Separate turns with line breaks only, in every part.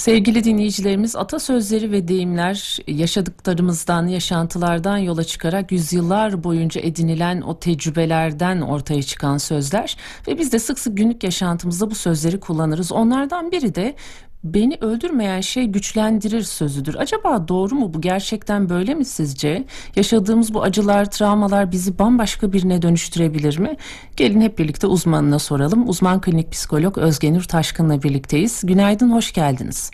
Sevgili dinleyicilerimiz atasözleri ve deyimler yaşadıklarımızdan, yaşantılardan yola çıkarak yüzyıllar boyunca edinilen o tecrübelerden ortaya çıkan sözler ve biz de sık sık günlük yaşantımızda bu sözleri kullanırız. Onlardan biri de beni öldürmeyen şey güçlendirir sözüdür. Acaba doğru mu bu? Gerçekten böyle mi sizce? Yaşadığımız bu acılar, travmalar bizi bambaşka birine dönüştürebilir mi? Gelin hep birlikte uzmanına soralım. Uzman klinik psikolog Özgenür Taşkın'la birlikteyiz. Günaydın, hoş geldiniz.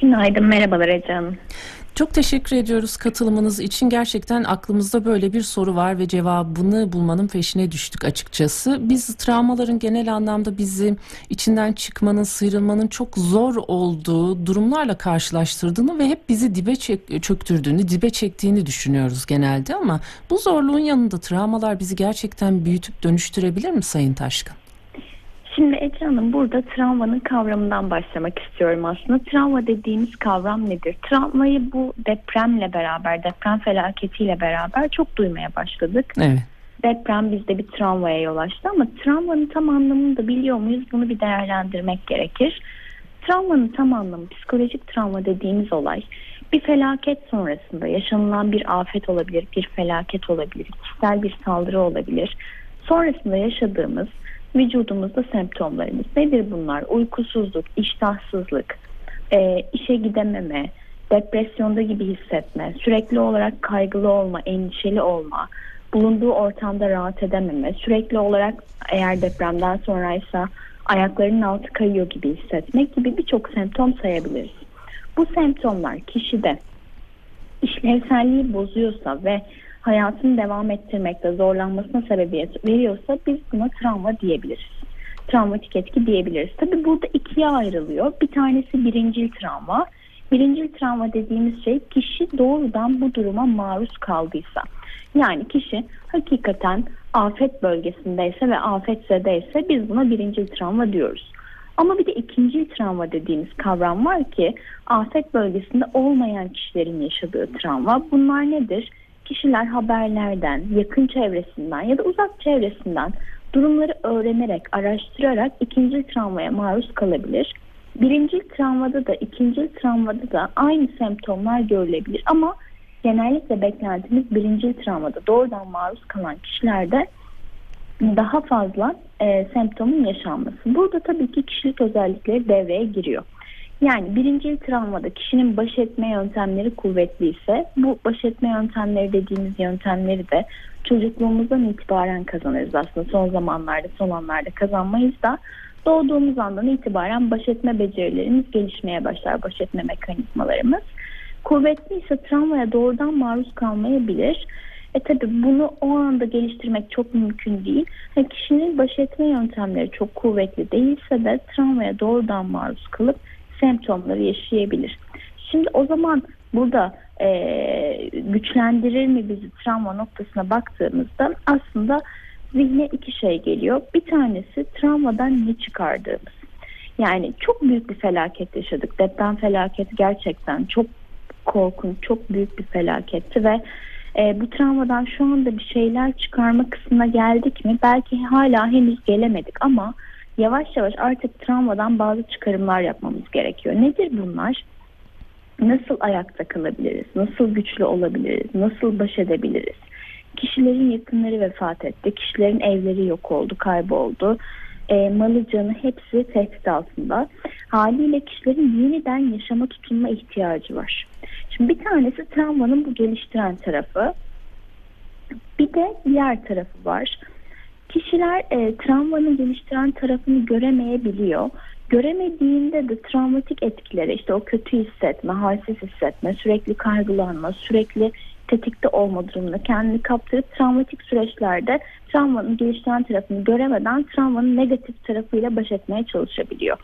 Günaydın, merhabalar Ece Hanım.
Çok teşekkür ediyoruz katılımınız için. Gerçekten aklımızda böyle bir soru var ve cevabını bulmanın peşine düştük açıkçası. Biz travmaların genel anlamda bizi içinden çıkmanın, sıyrılmanın çok zor olduğu durumlarla karşılaştırdığını ve hep bizi dibe çek- çöktürdüğünü, dibe çektiğini düşünüyoruz genelde ama bu zorluğun yanında travmalar bizi gerçekten büyütüp dönüştürebilir mi Sayın Taşkın?
Şimdi Ece Hanım burada travmanın kavramından başlamak istiyorum aslında. Travma dediğimiz kavram nedir? Travmayı bu depremle beraber, deprem felaketiyle beraber çok duymaya başladık.
Evet.
Deprem bizde bir travmaya yol açtı ama travmanın tam anlamını da biliyor muyuz? Bunu bir değerlendirmek gerekir. Travmanın tam anlamı, psikolojik travma dediğimiz olay bir felaket sonrasında yaşanılan bir afet olabilir, bir felaket olabilir, kişisel bir saldırı olabilir. Sonrasında yaşadığımız vücudumuzda semptomlarımız nedir bunlar? Uykusuzluk, iştahsızlık, e, işe gidememe, depresyonda gibi hissetme, sürekli olarak kaygılı olma, endişeli olma, bulunduğu ortamda rahat edememe, sürekli olarak eğer depremden sonraysa ayaklarının altı kayıyor gibi hissetmek gibi birçok semptom sayabiliriz. Bu semptomlar kişide işlevselliği bozuyorsa ve hayatını devam ettirmekte zorlanmasına sebebiyet veriyorsa biz buna travma diyebiliriz. Travmatik etki diyebiliriz. Tabi burada ikiye ayrılıyor. Bir tanesi birincil travma. Birincil travma dediğimiz şey kişi doğrudan bu duruma maruz kaldıysa. Yani kişi hakikaten afet bölgesindeyse ve afetzedeyse biz buna birincil travma diyoruz. Ama bir de ikinci travma dediğimiz kavram var ki afet bölgesinde olmayan kişilerin yaşadığı travma. Bunlar nedir? Kişiler haberlerden, yakın çevresinden ya da uzak çevresinden durumları öğrenerek, araştırarak ikinci travmaya maruz kalabilir. Birinci travmada da ikinci travmada da aynı semptomlar görülebilir ama genellikle beklentimiz birinci travmada doğrudan maruz kalan kişilerde daha fazla e, semptomun yaşanması. Burada tabii ki kişilik özellikleri devreye giriyor. Yani birinci travmada kişinin baş etme yöntemleri kuvvetliyse bu baş etme yöntemleri dediğimiz yöntemleri de çocukluğumuzdan itibaren kazanırız aslında. Son zamanlarda son anlarda kazanmayız da doğduğumuz andan itibaren baş etme becerilerimiz gelişmeye başlar. Baş etme mekanizmalarımız. Kuvvetliyse travmaya doğrudan maruz kalmayabilir. E tabi bunu o anda geliştirmek çok mümkün değil. Yani kişinin baş etme yöntemleri çok kuvvetli değilse de travmaya doğrudan maruz kalıp semptomları yaşayabilir. Şimdi o zaman burada e, güçlendirir mi bizi travma noktasına baktığımızda aslında zihne iki şey geliyor. Bir tanesi travmadan ne çıkardığımız. Yani çok büyük bir felaket yaşadık. Deprem felaketi gerçekten çok korkunç, çok büyük bir felaketti ve e, bu travmadan şu anda bir şeyler çıkarma kısmına geldik mi? Belki hala henüz gelemedik ama yavaş yavaş artık travmadan bazı çıkarımlar yapmamız gerekiyor. Nedir bunlar? Nasıl ayakta kalabiliriz? Nasıl güçlü olabiliriz? Nasıl baş edebiliriz? Kişilerin yakınları vefat etti. Kişilerin evleri yok oldu, kayboldu. E, malı canı hepsi tehdit altında. Haliyle kişilerin yeniden yaşama tutunma ihtiyacı var. Şimdi bir tanesi travmanın bu geliştiren tarafı. Bir de diğer tarafı var. Kişiler e, travmanın geliştiren tarafını göremeyebiliyor. Göremediğinde de travmatik etkilere işte o kötü hissetme, halsiz hissetme, sürekli kaygılanma, sürekli tetikte olma durumunda kendini kaptırıp travmatik süreçlerde travmanın geliştiren tarafını göremeden travmanın negatif tarafıyla baş etmeye çalışabiliyor.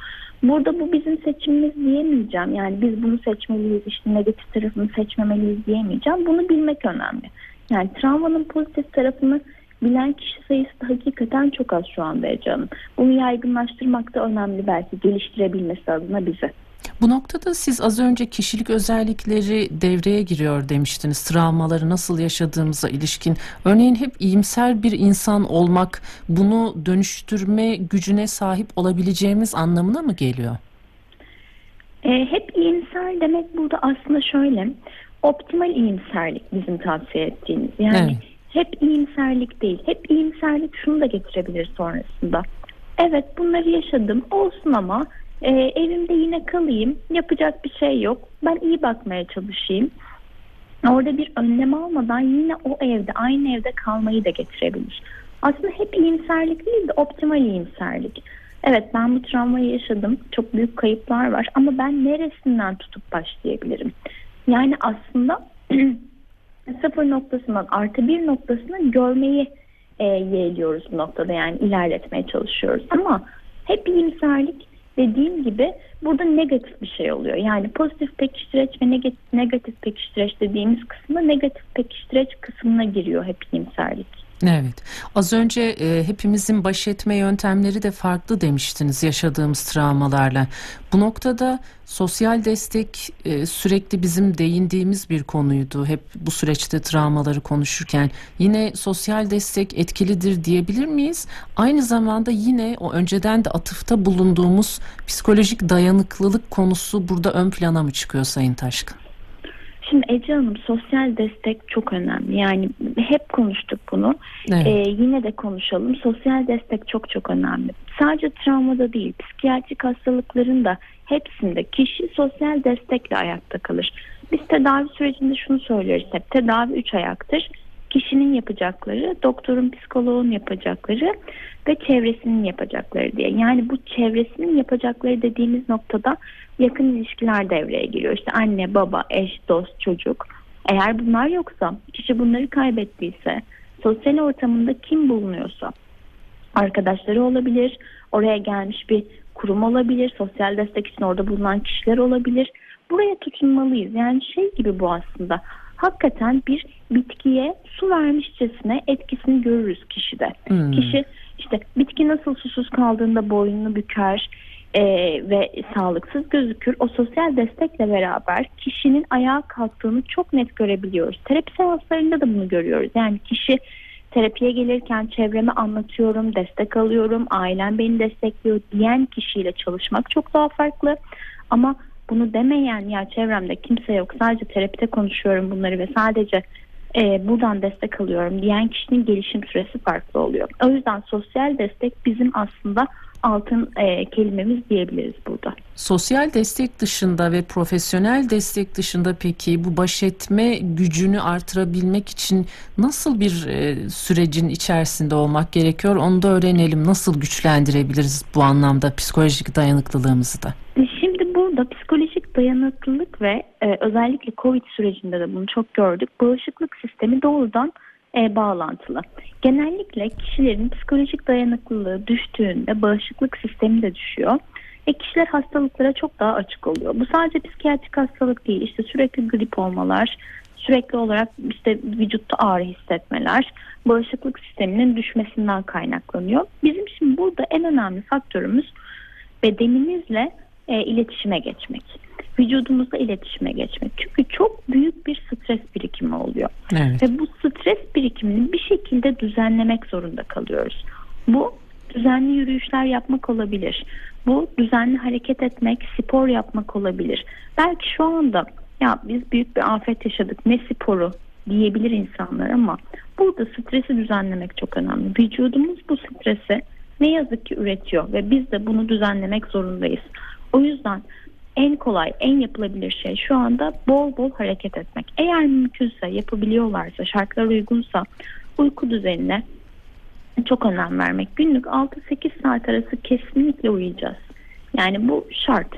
Burada bu bizim seçimimiz diyemeyeceğim. Yani biz bunu seçmeliyiz, işte negatif tarafını seçmemeliyiz diyemeyeceğim. Bunu bilmek önemli. Yani travmanın pozitif tarafını bilen kişi sayısı da hakikaten çok az şu anda Ece Hanım. Bunu yaygınlaştırmak da önemli belki geliştirebilmesi adına bize.
Bu noktada siz az önce kişilik özellikleri devreye giriyor demiştiniz. Travmaları nasıl yaşadığımıza ilişkin. Örneğin hep iyimser bir insan olmak bunu dönüştürme gücüne sahip olabileceğimiz anlamına mı geliyor?
E, hep iyimser demek burada aslında şöyle. Optimal iyimserlik bizim tavsiye ettiğimiz. Yani
Evet.
Hep iyimserlik değil. Hep iyimserlik şunu da getirebilir sonrasında. Evet bunları yaşadım olsun ama e, evimde yine kalayım. Yapacak bir şey yok. Ben iyi bakmaya çalışayım. Orada bir önlem almadan yine o evde aynı evde kalmayı da getirebilir. Aslında hep iyimserlik değil de optimal iyimserlik. Evet ben bu travmayı yaşadım. Çok büyük kayıplar var ama ben neresinden tutup başlayabilirim? Yani aslında sıfır noktasından artı bir noktasına görmeyi e, yeğliyoruz bu noktada yani ilerletmeye çalışıyoruz. Ama hep iyimserlik dediğim gibi burada negatif bir şey oluyor. Yani pozitif pekiştireç ve negatif, negatif pekiştireç dediğimiz kısımda negatif pekiştireç kısmına giriyor hep iyimserlik.
Evet. Az önce e, hepimizin baş etme yöntemleri de farklı demiştiniz yaşadığımız travmalarla. Bu noktada sosyal destek e, sürekli bizim değindiğimiz bir konuydu. Hep bu süreçte travmaları konuşurken yine sosyal destek etkilidir diyebilir miyiz? Aynı zamanda yine o önceden de atıfta bulunduğumuz psikolojik dayanıklılık konusu burada ön plana mı çıkıyor Sayın Taşkın?
Şimdi Ece Hanım sosyal destek çok önemli. Yani hep konuştuk bunu.
Evet.
Ee, yine de konuşalım. Sosyal destek çok çok önemli. Sadece travmada değil, psikiyatrik hastalıkların da hepsinde kişi sosyal destekle ayakta kalır. Biz tedavi sürecinde şunu söyleriz hep. Tedavi üç ayaktır. Kişinin yapacakları, doktorun, psikoloğun yapacakları ve çevresinin yapacakları diye. Yani bu çevresinin yapacakları dediğimiz noktada yakın ilişkiler devreye giriyor. İşte anne, baba, eş, dost, çocuk. Eğer bunlar yoksa, kişi bunları kaybettiyse, sosyal ortamında kim bulunuyorsa, arkadaşları olabilir, oraya gelmiş bir kurum olabilir, sosyal destek için orada bulunan kişiler olabilir. Buraya tutunmalıyız. Yani şey gibi bu aslında. Hakikaten bir bitkiye su vermişçesine etkisini görürüz kişide.
Hmm.
Kişi işte bitki nasıl susuz kaldığında boynunu büker e, ve sağlıksız gözükür. O sosyal destekle beraber kişinin ayağa kalktığını çok net görebiliyoruz. Terapi seanslarında da bunu görüyoruz. Yani kişi terapiye gelirken çevreme anlatıyorum, destek alıyorum, ailem beni destekliyor diyen kişiyle çalışmak çok daha farklı. Ama bunu demeyen ya çevremde kimse yok sadece terapide konuşuyorum bunları ve sadece e, buradan destek alıyorum diyen kişinin gelişim süresi farklı oluyor. O yüzden sosyal destek bizim aslında altın e, kelimemiz diyebiliriz burada.
Sosyal destek dışında ve profesyonel destek dışında peki bu baş etme gücünü artırabilmek için nasıl bir e, sürecin içerisinde olmak gerekiyor? Onu da öğrenelim. Nasıl güçlendirebiliriz bu anlamda psikolojik dayanıklılığımızı da?
Şimdi burada psikolojik dayanıklılık ve e, özellikle COVID sürecinde de bunu çok gördük. Bağışıklık sistemi doğrudan e, bağlantılı. Genellikle kişilerin psikolojik dayanıklılığı düştüğünde bağışıklık sistemi de düşüyor. E kişiler hastalıklara çok daha açık oluyor. Bu sadece psikiyatrik hastalık değil. İşte sürekli grip olmalar, sürekli olarak işte vücutta ağrı hissetmeler, bağışıklık sisteminin düşmesinden kaynaklanıyor. Bizim şimdi burada en önemli faktörümüz bedenimizle e, iletişime geçmek. Vücudumuzla iletişime geçmek. Çünkü çok büyük bir stres birikimi oluyor.
Evet.
Ve bu stres birikimini bir şekilde düzenlemek zorunda kalıyoruz. Bu düzenli yürüyüşler yapmak olabilir. Bu düzenli hareket etmek, spor yapmak olabilir. Belki şu anda ya biz büyük bir afet yaşadık ne sporu diyebilir insanlar ama burada stresi düzenlemek çok önemli. Vücudumuz bu stresi ne yazık ki üretiyor ve biz de bunu düzenlemek zorundayız. O yüzden en kolay, en yapılabilir şey şu anda bol bol hareket etmek. Eğer mümkünse, yapabiliyorlarsa, şartlar uygunsa uyku düzenine çok önem vermek. Günlük 6-8 saat arası kesinlikle uyuyacağız. Yani bu şart.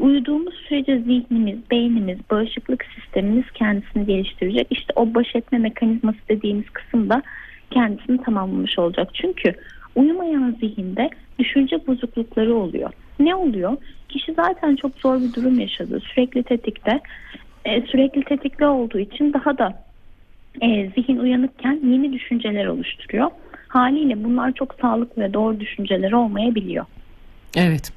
Uyuduğumuz sürece zihnimiz, beynimiz, bağışıklık sistemimiz kendisini geliştirecek. İşte o baş etme mekanizması dediğimiz kısımda kendisini tamamlamış olacak. Çünkü uyumayan zihinde düşünce bozuklukları oluyor. Ne oluyor? Kişi zaten çok zor bir durum yaşadı. Sürekli tetikte. E, sürekli tetikli olduğu için daha da e, zihin uyanıkken yeni düşünceler oluşturuyor. Haliyle bunlar çok sağlıklı ve doğru düşünceler olmayabiliyor.
Evet.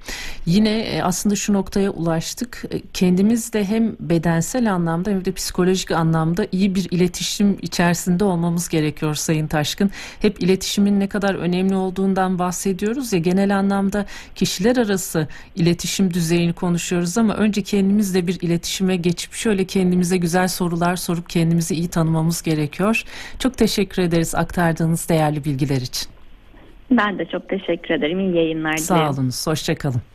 Yine e, aslında şu noktaya ulaştık. E, Kendimiz de hem bedensel anlamda hem de psikolojik anlamda iyi bir iletişim içerisinde olmamız gerekiyor Sayın Taşkın. Hep iletişimin ne kadar önemli olduğundan bahsediyoruz ya genel anlamda kişiler arası iletişim düzeyini konuşuyoruz ama önce kendimizle bir iletişime geçip şöyle kendimize güzel sorular sorup kendimizi iyi tanımamız gerekiyor. Çok teşekkür ederiz aktardığınız değerli bilgiler için.
Ben de çok teşekkür ederim. İyi yayınlar
Sağ
dilerim.
olunuz. Hoşçakalın.